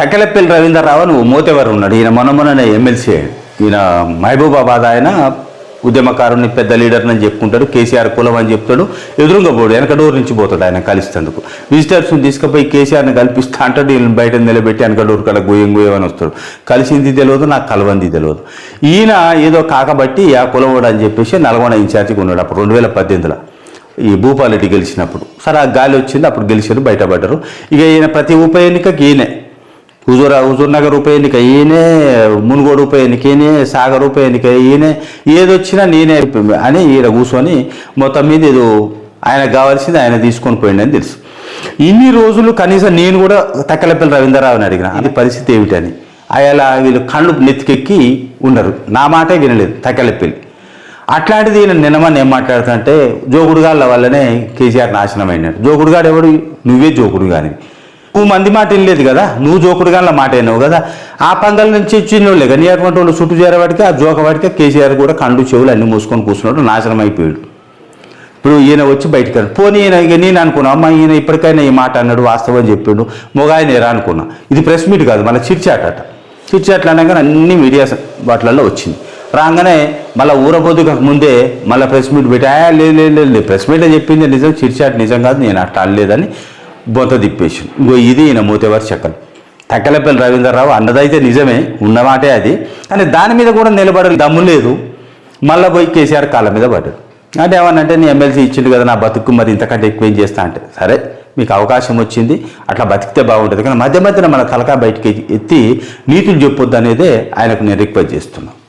తకెలపల్లి రవీంద్రరావు నువ్వు మోతేవారు ఉన్నాడు. ఈయన మొన్న మొన్ననే ఎమ్మెల్సీ. ఈయన మహబూబాబాద్ ఆయన ఉద్యమకారుని పెద్ద లీడర్ని అని చెప్పుకుంటాడు కేసీఆర్ కులం అని చెప్తాడు ఎదురుగా పోడు వెనకడూరు నుంచి పోతాడు ఆయన కలిసినందుకు. విజిటర్స్ని తీసుకుపోయి కేసీఆర్ని కల్పిస్తా అంటాడు వీళ్ళని బయట నిలబెట్టి వెనకడూరు కడ గోయం గోయం అని వస్తాడు. కలిసింది తెలియదు నాకు కలవంది తెలియదు ఈయన ఏదో కాకబట్టి ఆ కులవాడు అని చెప్పేసి నల్గొండ ఇన్ఛార్జిగా ఉన్నాడు అప్పుడు రెండు వేల పద్దెనిమిదిలో. ఈ భూపాలరెడ్డి గెలిచినప్పుడు. సరే ఆ గాలి వచ్చింది అప్పుడు గెలిచారు బయటపడ్డారు. ఇక ఈయన ప్రతి ఉప ఎన్నికకి ఈయనే. హుజూర్ హుజూర్ నగర్ ఉప ఎన్నిక ఈయనే మునుగోడు ఉప ఎన్నిక ఈయనే సాగర్ ఉప ఎన్నిక ఈయనే ఏదొచ్చినా నేనే అని ఈయన కూర్చొని మొత్తం మీద ఏదో ఆయనకు కావాల్సింది ఆయన తీసుకొని పోయిండని తెలుసు. ఇన్ని రోజులు కనీసం నేను కూడా తక్కలపల్లి రవీంద్రరావుని అడిగిన అది పరిస్థితి ఏమిటని? అలా వీళ్ళు కళ్ళు నెత్తికెక్కి ఉండరు. నా మాటే వినలేదు తక్కలపల్లి అట్లాంటిది ఈయన నిన్నమని ఏం మాట్లాడుతుంటే జోగుడుగాళ్ళ వల్లనే కేసీఆర్ నాశనం అయినాడు జోగుడుగాడు ఎవడు నువ్వే జోకుడు నువ్వు మంది మాట వినలేదు కదా? నువ్వు జోకుడుగాళ్ళ మాట అయినావు కదా? ఆ పంగల నుంచి చిన్నోళ్ళే కానీ అటువంటి వాళ్ళు చుట్టూ చేరేవాడికి ఆ జోకవాడికి కేసీఆర్ కూడా కండు చెవులు అన్ని మూసుకొని కూర్చున్నాడు నాశనం అయిపోయాడు. ఇప్పుడు ఈయన వచ్చి బయటకు వెళ్ళాడు. పోనీ ఈయన నేను అనుకున్నా అమ్మ ఈయన ఇప్పటికైనా ఈ మాట అన్నాడు వాస్తవం చెప్పిండు మొగాయన ఎరా అనుకున్నా. ఇది ప్రెస్ మీట్ కాదు మళ్ళీ చిట్చాటట. చిట్చాట్లు అనగానే అన్ని మీడియా వాటిలలో వచ్చింది. రాగానే మళ్ళీ ఊరబోదుకు ముందే మళ్ళీ ప్రెస్ మీట్ పెట్టి లేదు లేదు లేదు లేదు ప్రెస్ మీట్లో చెప్పింది నిజం చిట్చాట్ నిజం కాదు నేను అట్లా అనలేదని బొంత తిప్పేసి ఇంకో ఇది ఈయన మూతేవారి చెక్కలు. తక్కలపల్లి రవీంద్రరావు అన్నదైతే నిజమే ఉన్నమాటే అది. కానీ దాని మీద కూడా నిలబడే దమ్ము లేదు. మళ్ళీ పోయి కేసీఆర్ కాళ్ళ మీద పడ్డాడు. అంటే ఏమన్నంటే నీ ఎమ్మెల్సీ ఇచ్చిండు కదా నా బతుకు మరి ఇంతకంటే ఎక్కువ ఏం చేస్తా? అంటే సరే మీకు అవకాశం వచ్చింది అట్లా బతికితే బాగుంటుంది. కానీ మధ్య మధ్యన మన తలకా బయటికి ఎత్తి నీతులు చెప్పొద్దు అనేదే ఆయనకు నేను రిక్వెస్ట్ చేస్తున్నాను